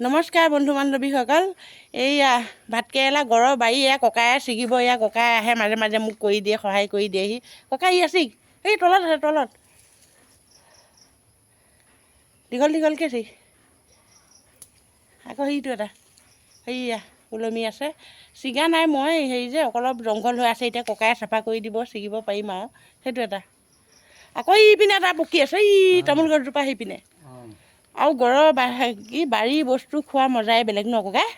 নমস্কাৰ বন্ধু বান্ধৱীসকল। এইয়া ভাতকেৰেলা গড়ৰ বাৰী এয়া ককায়ে ছিগিব এয়া ককাই আহে মাজে মাজে মোক কৰি দিয়ে সহায় কৰি দিয়েহি। ককাই ছিগ এই তলত আছে তলত। দীঘল দীঘলকৈ ছিগ। আকৌ সেইটো এটা। সেইয়া ওলমি আছে। ছিগা নাই মই হেৰি যে অলপ জংঘল হৈ আছে এতিয়া ককাই চাফা কৰি দিব ছিগিব পাৰিম আৰু। সেইটো এটা। আকৌ ইপিনে এটা পকি আছে ই তামোল গছজোপা সিপিনে। আৰু গড়ৰ কি বাৰীৰ বস্তু খোৱা মজাই বেলেগ ন ককাই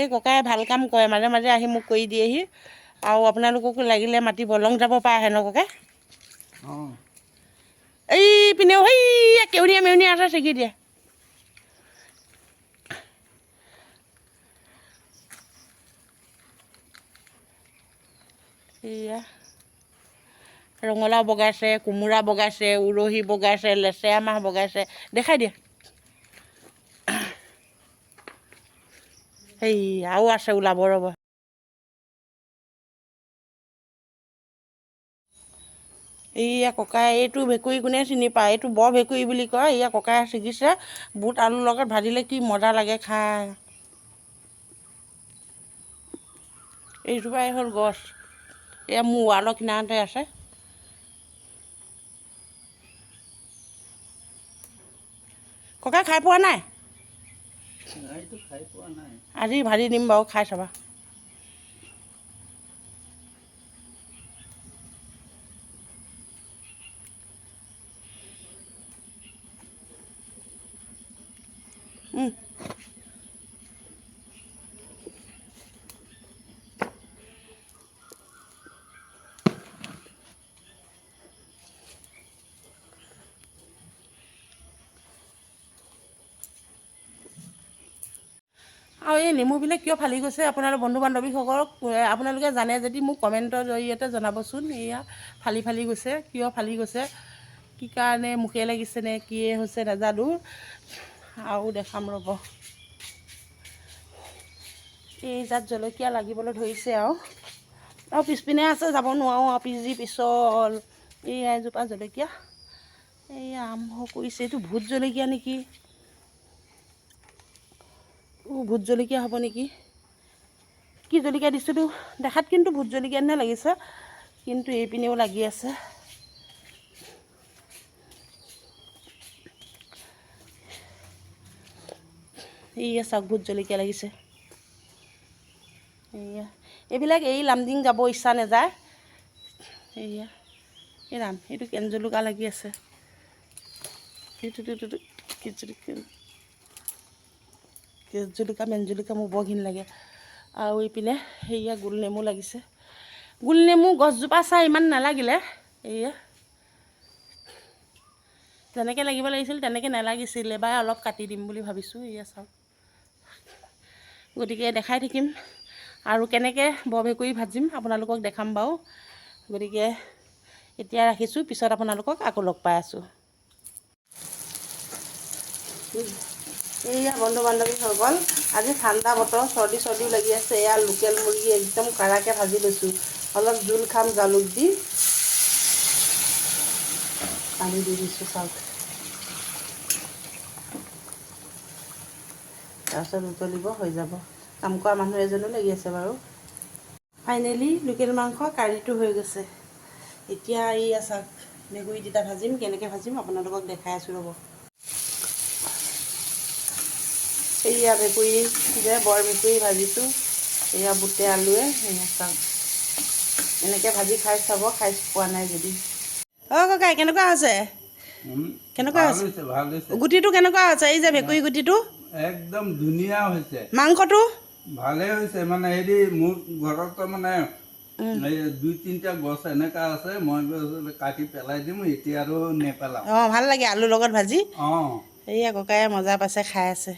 এই ককাই ভাল কাম কৰে মাজে মাজে আহি মোক কৰি দিয়েহি। আৰু আপোনালোককো লাগিলে মাতি বলং যাব পাৰে আহে ন ককাই এই পিনেও সেই কেউনীয়া মেউনীয়া আছে ছিগি দিয়ে। এয়া। ৰঙালাও বগাইছে, কোমোৰা বগাইছে, উৰহি বগাইছে, লেচেৰা মাহ বগাইছে। দেখাই দিয়া। সেই আৰু আছে ওলাব ৰ'ব। এইয়া ককাই, এইটো ভেকুৰী কোনে চিনি পায়? এইটো বৰ ভেকুৰী বুলি কয়। এয়া ককাই ছিগিছে। বুট আলুৰ লগত ভাজিলে কি মজা লাগে খাই। এইজোপাই হ'ল গছ। এয়া মোৰ ৱালৰ কিনাৰতে আছে। ককাই খাই পোৱা নাই? আজি ভাজি দিম বাৰু খাই চাবা। উম। আৰু এই নেমুবিলাক কিয় ফালি গৈছে? আপোনালোক বন্ধু বান্ধৱীসকলক আপোনালোকে জানে যদি মোক কমেণ্টৰ জৰিয়তে জনাবচোন। এয়া ফালি ফালি গৈছে, কিয় ফালি গৈছে? কি কাৰণে মুখে লাগিছে নে, কিয়ে হৈছে নাজানো। আৰু দেখাম ৰ'ব। এই জাত জলকীয়া লাগিবলৈ ধৰিছে আৰু। আৰু পিছপিনে আছে, যাব নোৱাৰোঁ আৰু পিছ যি পিছল। এই এজোপা জলকীয়া। এই আৰম্ভ কৰিছে। এইটো ভোট জলকীয়া নেকি? ভোট জলকীয়া হ'ব নেকি কি জলকীয়া দিছিলোঁ দেখাত কিন্তু ভোট জলকীয়া নিচিনা লাগিছে কিন্তু এইপিনেও লাগি আছে এইয়া চাওক ভোট জলকীয়া লাগিছে এইয়া এইবিলাক এই লামডিং যাব ইচ্ছা নাযায় এইয়া এই ৰাম এইটো কেন জলকীয়া লাগি আছে এইটোতো কি জলকীয়া মেন জলকীয়া মোৰ বৰ ঘিণ লাগে। আৰু এইপিনে সেয়া গোল নেমু লাগিছে। গোল নেমু গছজোপা চাই ইমান নালাগিলে এয়া যেনেকৈ লাগিব লাগিছিল, তেনেকৈ নালাগিছিল, এবাৰ অলপ কাটি দিম বুলি ভাবিছোঁ এয়া চাওক গতিকে দেখাই থাকিম। আৰু কেনেকৈ বৰ ভেকুৰী ভাজিম, আপোনালোকক দেখাম বাৰু। গতিকে এতিয়া ৰাখিছোঁ, পিছত আপোনালোকক আকৌ লগ পাই আছোঁ। এইয়া বন্ধু বান্ধৱীসকল আজি ঠাণ্ডা বতৰ, চৰ্দি চৰ্দিও লাগি আছে। এয়া লোকেল মুৰ্গী, একদম কাৰাকৈ ভাজি লৈছোঁ। অলপ জোল খাম, জালুক দি। পানী দি দিছোঁ, চাওক। তাৰপিছত উতলিব, হৈ যাব। কাম কৰা মানুহ এজনো লাগি আছে বাৰু। ফাইনেলি লোকেল মাংস, কাৰীটো হৈ গৈছে। এতিয়া এইয়া চাওক মেগুৰী তিতা ভাজিম। কেনেকৈ ভাজিম, আপোনালোকক দেখাই আছোঁ ৰ'ব। এইয়া ভেকুৰী যে বৰ ভেকুৰী ভাজিছোঁ এয়া বুটে আলুৱে এয়া চাওক এনেকৈ ভাজি খাই চাব খাই পোৱা নাই যদি। অঁ ককাই কেনেকুৱা হৈছে? কেনেকুৱা হৈছে? হৈছে গুটিটো কেনেকুৱা হৈছে? এই যে ভেকুৰী গুটিটো? একদম ধুনীয়া হৈছে। মাংসটো? ভালে হৈছে মানে হেৰি মোৰ ঘৰত মানে দুই তিনিটা গছ এনেকা আছে মই কাটি পেলাই দিম এতিয়া আৰু নেপেলাম অঁ ভাল লাগে আলুৰ লগত ভাজি। অঁ। এইয়া ককায়ে মজা পাইছে খাই আছে।